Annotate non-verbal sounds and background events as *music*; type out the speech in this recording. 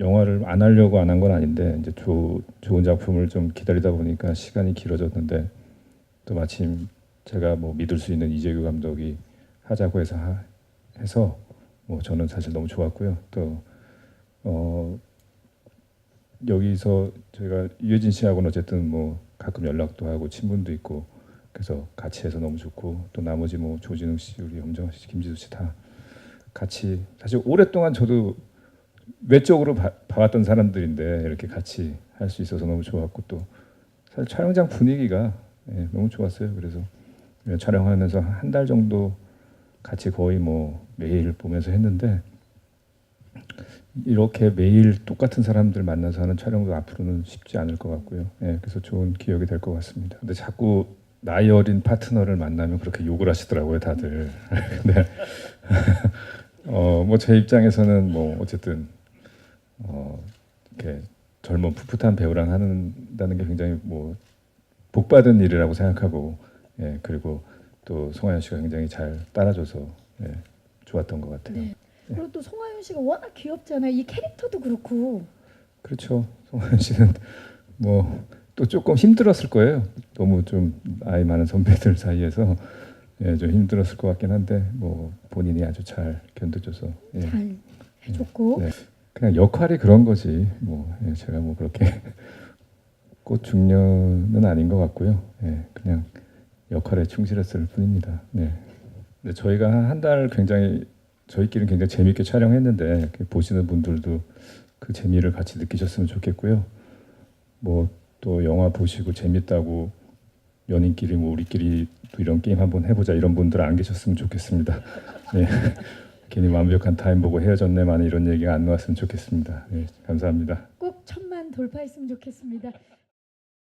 영화를 안 하려고 안 한 건 아닌데 이제 조, 좋은 작품을 좀 기다리다 보니까 시간이 길어졌는데 또 마침 제가 뭐 믿을 수 있는 이재규 감독이 하자고 해서 하, 해서 뭐 저는 사실 너무 좋았고요. 또 어, 여기서 제가 유해진 씨하고는 어쨌든 뭐 가끔 연락도 하고 친분도 있고 그래서 같이 해서 너무 좋고 또 나머지 뭐 조진웅 씨, 우리 엄정화 씨, 김지수 씨 다 같이 사실 오랫동안 저도 외적으로 봐, 봐왔던 사람들인데 이렇게 같이 할 수 있어서 너무 좋았고 또 사실 촬영장 분위기가 예, 너무 좋았어요. 그래서 예, 촬영하면서 한 달 정도 같이 거의 뭐 매일 보면서 했는데 이렇게 매일 똑같은 사람들 만나서 하는 촬영도 앞으로는 쉽지 않을 것 같고요. 예, 그래서 좋은 기억이 될 것 같습니다. 근데 자꾸 나이 어린 파트너를 만나면 그렇게 욕을 하시더라고요, 다들. 근데 *laughs* *laughs* 어, 뭐 제 입장에서는 뭐 어쨌든 어, 이렇게 젊은 풋풋한 배우랑 하는다는 게 굉장히 뭐 복받은 일이라고 생각하고 예, 그리고 또 송하연 씨가 굉장히 잘 따라줘서 예, 좋았던 것 같아요. 네. 그리고 또 송하윤 씨가 워낙 귀엽잖아요. 이 캐릭터도 그렇고. 그렇죠. 송하연 씨는 뭐 또 조금 힘들었을 거예요. 너무 좀 나이 많은 선배들 사이에서 예, 좀 힘들었을 것 같긴 한데 뭐 본인이 아주 잘 견뎌줘서 예, 잘 해줬고. 네. 그냥 역할이 그런 거지. 뭐 예, 제가 뭐 그렇게 *laughs* 꽃 중년은 아닌 것 같고요. 예, 그냥 역할에 충실했을 뿐입니다. 네. 근데 저희가 한 달 굉장히 저희끼리는 굉장히 재미있게 촬영했는데 보시는 분들도 그 재미를 같이 느끼셨으면 좋겠고요. 뭐 또 영화 보시고 재밌다고 연인끼리 뭐 우리끼리 또 이런 게임 한번 해보자 이런 분들 안 계셨으면 좋겠습니다. 네. *laughs* 괜히 완벽한 타임 보고 헤어졌네만 이런 얘기가 안 나왔으면 좋겠습니다. 네, 감사합니다. 꼭 천만 돌파했으면 좋겠습니다.